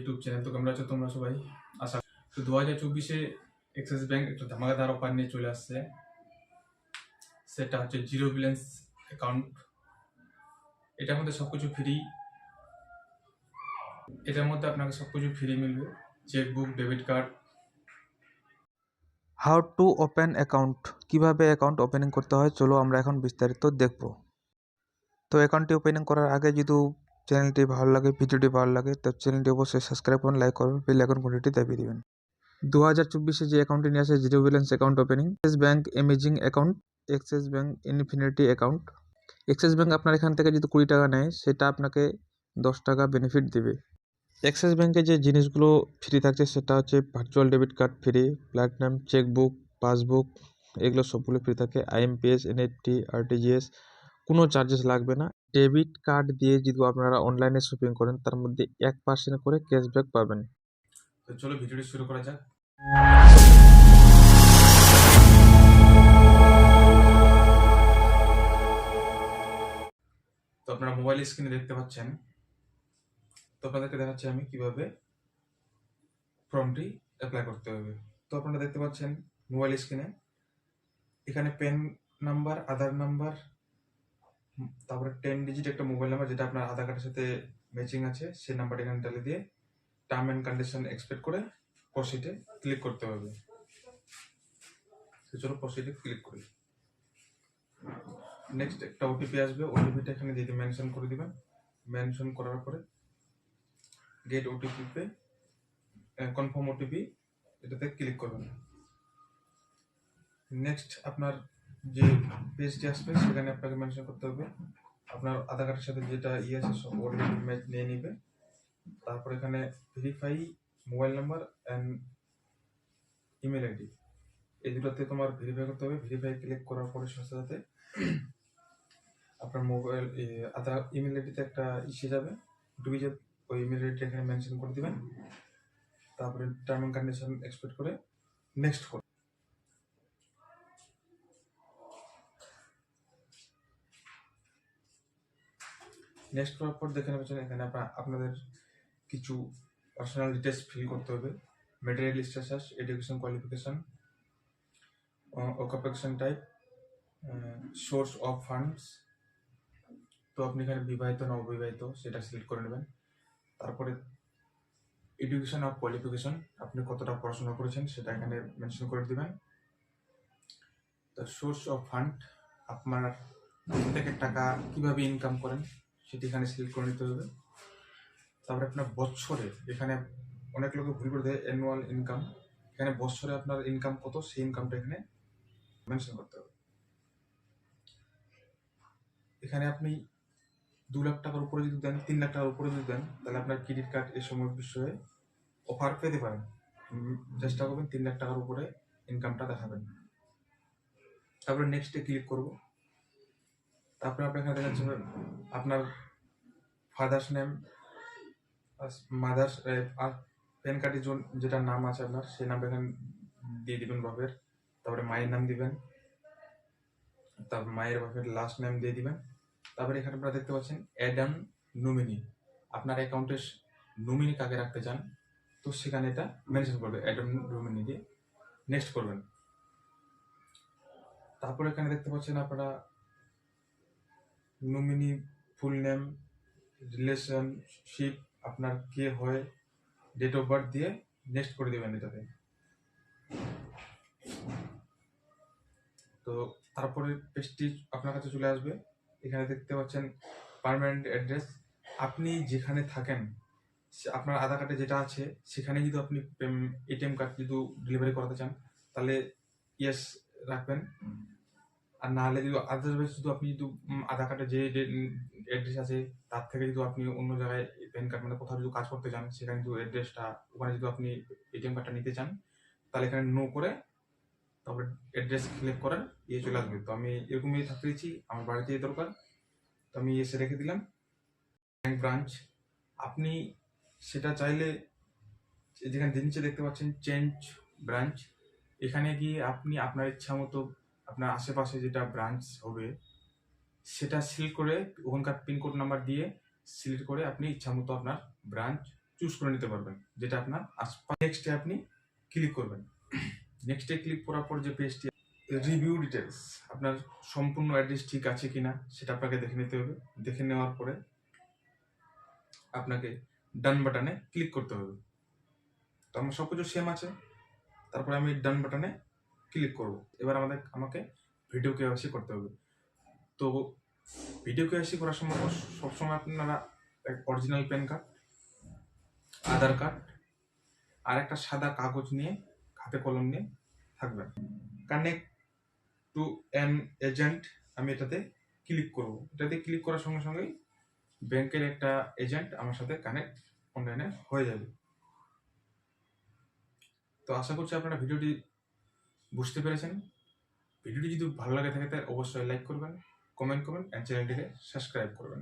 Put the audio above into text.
YouTube channel তো কেমন আছো, তোমরা সবাই আশা তো দু হাজার চব্বিশে এক্সিস ব্যাঙ্ক একটা ধামাকাদার অফার নিয়ে চলে আসছে। সেটা হচ্ছে জিরো ব্যালেন্স অ্যাকাউন্ট এটার মধ্যে সব কিছু ফ্রি এটার মধ্যে আপনাকে সব কিছু ফ্রি মিলবে। Chequebook debit card how to open account কীভাবে অ্যাকাউন্ট ওপেনিং করতে হয়? চলো আমরা এখন বিস্তারিত দেখব। তো অ্যাকাউন্টটি ওপেনিং করার আগে যদি চ্যানেলটি ভালো লাগে, ভিডিওটি ভালো লাগে, তো চ্যানেলটি অবশ্যই সাবস্ক্রাইব করুন লাইক করুন বেল আইকন ঘন্টিটি দাবিয়ে দিবেন। দু হাজার চব্বিশে যে অ্যাকাউন্টটি নিয়ে আসে zero balance account opening Axis Bank amazing account Axis Bank infinity account Axis Bank আপনার এখান থেকে যদি কুড়ি টাকা নেয়, সেটা আপনাকে দশ টাকা বেনিফিট দেবে। অ্যাক্সিস ব্যাঙ্কে যে জিনিসগুলো ফ্রি থাকছে, সেটা হচ্ছে virtual debit card free platinum chequebook passbook এগুলো সবগুলো ফ্রি থাকে আইএমপিএস এনএফটি আরটিজিএস কোনো চার্জেস লাগবে না। ডেবিট কার্ড দিয়ে যদি আপনারা অনলাইনে শপিং করেন, তার মধ্যে এক পার্সেন্ট করে ক্যাশব্যাক পাবেন। তো চলো ভিডিওটি শুরু করা যাক। তো আপনারা মোবাইল স্ক্রিনে দেখতে পাচ্ছেন। তো আপনাদেরকে দেখাচ্ছি আমি কীভাবে ফর্মটি অ্যাপ্লাই করতে হবে। তো আপনারা দেখতে পাচ্ছেন মোবাইল স্ক্রিনে এখানে পেন নাম্বার আধার নাম্বার তারপরে টেন ডিজিট একটা মোবাইল নাম্বার যেটা আপনার আধার কার্ডের সাথে ম্যাচিং আছে, সেই নাম্বারটা এখানে ডালে দিয়ে টার্ম অ্যান্ড কন্ডিশন এক্সপেক্ট করে প্রসিডে ক্লিক করতে হবে। সেজন্য প্রসিডে ক্লিক করি। নেক্সট একটা ওটিপি আসবে ওটিপিটা এখানে দিয়ে মেনশন করে দিবেন। মেনশন করার পরে গেট ওটিপি পে কনফার্ম ওটিপি এটাতে ক্লিক করবেন। নেক্সট আপনার যে পেজটি আসবে, সেখানে আপনাকে মেনশন করতে হবে। আপনার আধার কার্ডের সাথে যেটা ইয়ে আছে, সব ম্যাচ নিয়ে নিবে। তারপর এখানে verify mobile number and email ID এই দুটোতে তোমার ভেরিফাই করতে হবে। ভেরিফাই ক্লিক করার পরে সাথে সাথে আপনার মোবাইল আধার ইমেল আইডিতে একটা ইসে যাবে। ডুবে যাবে ওই ইমেল আইডিটা এখানে মেনশন করে দেবেন। তারপরে টার্ম অ্যান্ড কন্ডিশন এক্সপেক্ট করে নেক্সট করুন নেক্সট করার পর দেখে নেবেন এখানে আপনাদের কিছু পার্সোনাল ডিটেলস ফিল করতে হবে। Material status education qualification occupation type source of funds তো আপনি এখানে বিবাহিত না অবিবাহিত সেটা সিলেক্ট করে নেবেন। তারপরে এডুকেশন অফ কোয়ালিফিকেশন আপনি কতটা পড়াশোনা করেছেন সেটা এখানে মেনশন করে দিবেন। সোর্স অফ ফান্ড আপনার থেকে টাকা কীভাবে ইনকাম করেন? সেটি এখানে সিলেক্ট করে নিতে হবে। তারপরে আপনার বছরে এখানে অনেক লোকে ভুল করে দেয় অ্যানুয়াল ইনকাম এখানে বছরে আপনার ইনকাম কত? সেই ইনকামটা এখানে মেনশন করতে হবে। এখানে আপনি দু লাখ টাকার উপরে যদি দেন, তিন লাখ টাকার উপরে যদি দেন, তাহলে আপনার ক্রেডিট কার্ড এই সময় বিষয়ে অফার পেতে পারেন। চেষ্টা করবেন তিন লাখ টাকার উপরে ইনকামটা দেখাবেন। তারপরে নেক্সটে ক্লিক করব। তারপরে আপনার এখানে দেখা যাচ্ছে আপনার ফাদার্স নেম মাদার্স প্যান কার্ডে যেটা নাম আছে আপনার, সেই নামটা এখানে দিয়ে দিবেন বাপের। তারপরে মায়ের নাম দিবেন। তারপর মায়ের বাপের লাস্ট নেম দিয়ে দিবেন। তারপরে এখানে আপনারা দেখতে পাচ্ছেন অ্যাডাম নমিনি আপনার অ্যাকাউন্টে নমিনি কাকে রাখতে চান, তো সেখানে এটা মেনশন করবে অ্যাডাম নমিনি দিয়ে নেক্সট করবেন। তারপরে এখানে দেখতে পাচ্ছেন আপনারা নমিনি, ফুল নেম রিলেশনশিপ আপনার কে হয় ডেট অফ বার্থ দিয়ে নেক্সট করে দেবেন এটাতে। তো তারপরে পেজটি আপনার কাছে চলে আসবে। এখানে দেখতে পাচ্ছেন পার্মানেন্ট অ্যাড্রেস আপনি যেখানে থাকেন আপনার আধার কার্ডে যেটা আছে, সেখানে যদি আপনি এটিএম কার্ড যদি ডেলিভারি করাতে চান, তাহলে ইয়েস রাখবেন। আর না হলে যদি আদারওয়াইজ যদি আপনি যদি আধার কার্ডে যে অ্যাড্রেস আছে, তার থেকে যদি আপনি অন্য জায়গায় প্যান কার্ড মানে কোথাও যদি কাজ করতে চান, সেখানে যদি অ্যাড্রেসটা ওখানে যদি আপনি এটিএম কার্ডটা নিতে চান, তাহলে এখানে নো করে তারপরে অ্যাড্রেস সিলেক্ট করার ইয়ে চলে আসবে। তো আমি এরকমই থাকতে দিচ্ছি, আমার বাড়িতে দরকার। তো আমি এসে রেখে দিলাম। ব্যাংক ব্রাঞ্চ আপনি সেটা চাইলে যেখানে নিচে দেখতে পাচ্ছেন চেঞ্জ ব্রাঞ্চ এখানে গিয়ে আপনি আপনার ইচ্ছা মতো আপনার আশেপাশে যেটা ব্রাঞ্চ হবে, সেটা সিলেক্ট করে ওখানকার পিনকোড নাম্বার দিয়ে সিলেক্ট করে আপনি ইচ্ছা মতো আপনার ব্রাঞ্চ চুজ করে নিতে পারবেন। যেটা আপনার নেক্সটে আপনি ক্লিক করবেন। নেক্সটে ক্লিক করার পর যে পেজটি রিভিউ ডিটেলস আপনার সম্পূর্ণ অ্যাড্রেস ঠিক আছে কিনা, সেটা আপনাকে দেখে নিতে হবে। দেখে নেওয়ার পরে আপনাকে ডান বাটনে ক্লিক করতে হবে। তো আমার সব কিছু সেম আছে। তারপরে আমি ডান বাটনে ক্লিক করব। এবার আমাদের, আমাকে ভিডিও কেওয়াইসি করতে হবে। তো ভিডিও কেওয়াইসি করার সময় সবসময় আপনারা original PAN card Aadhaar card আর একটা সাদা কাগজ নিয়ে, হাতে কলম নিয়ে থাকবেন। কানেক্ট টু অ্যান এজেন্ট আমি এটাতে ক্লিক করব। এটাতে ক্লিক করার সঙ্গে সঙ্গেই ব্যাংকের একটা এজেন্ট আমার সাথে কানেক্ট অনলাইনে হয়ে যাবে। তো আশা করছি আপনারা ভিডিওটি বুঝতে পেরেছেন? ভিডিওটি যদি ভালো লাগে থাকে তাহলে অবশ্যই লাইক করবেন কমেন্ট করবেন অ্যান্ড চ্যানেলটিকে সাবস্ক্রাইব করবেন।